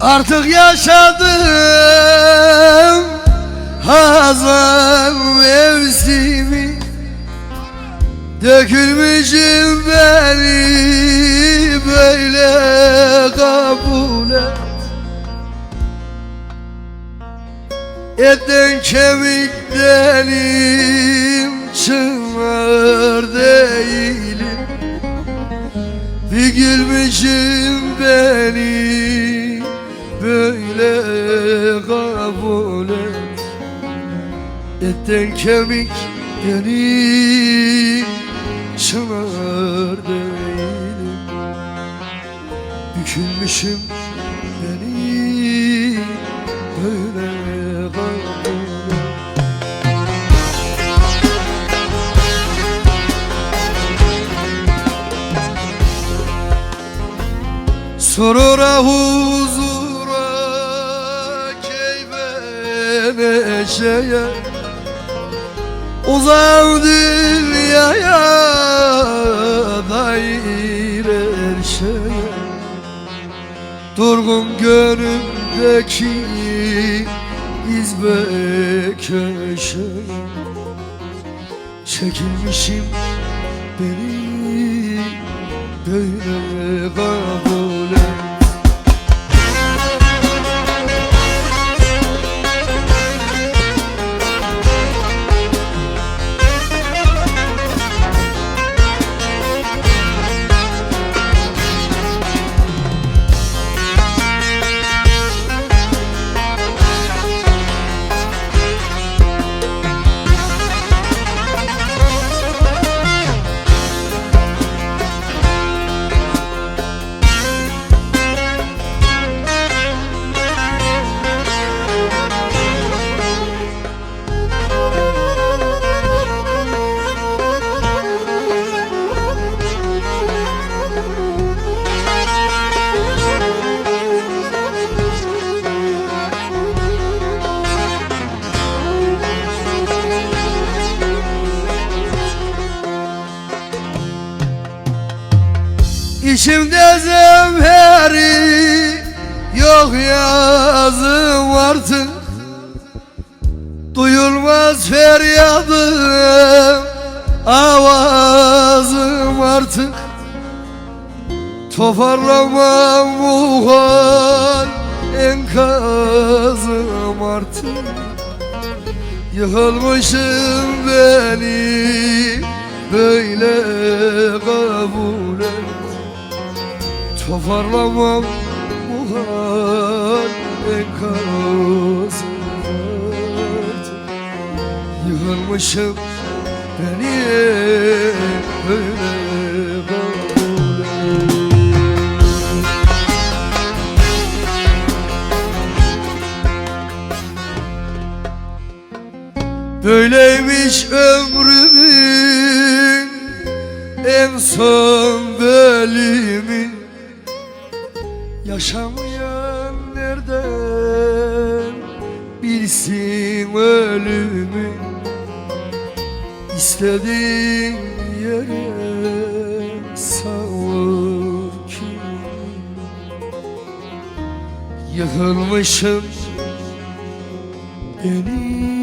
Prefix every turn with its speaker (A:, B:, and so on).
A: Artık yaşadım Hazan mevsimi. Dökülmüşüm beni böyle kabul et. Etten kemiklerim çınar değilim. Bir gülmüşüm beni Etten kemik benim çınar değilim Bükülmüşüm beni böyle kabul et Surura huzura keyfe neşeye Uzak dünyaya dair her şeye Durgun gönlümdeki izbe köşeye Çekilmişim beni böyle kabul İçimde zemheri yok yazım artık. Duyulmaz feryadım avazım artık. Toparlamam bu hal enkazım artık. Yıkılmışım beni böyle kabul et Toparlamam bu hal artık Yıkılmışım beni böyle Böyleymiş ömrümün en son bölümü Yaşamayan nereden bilsin ölümü? İstediğin yere savur ki Yıkılmışım beni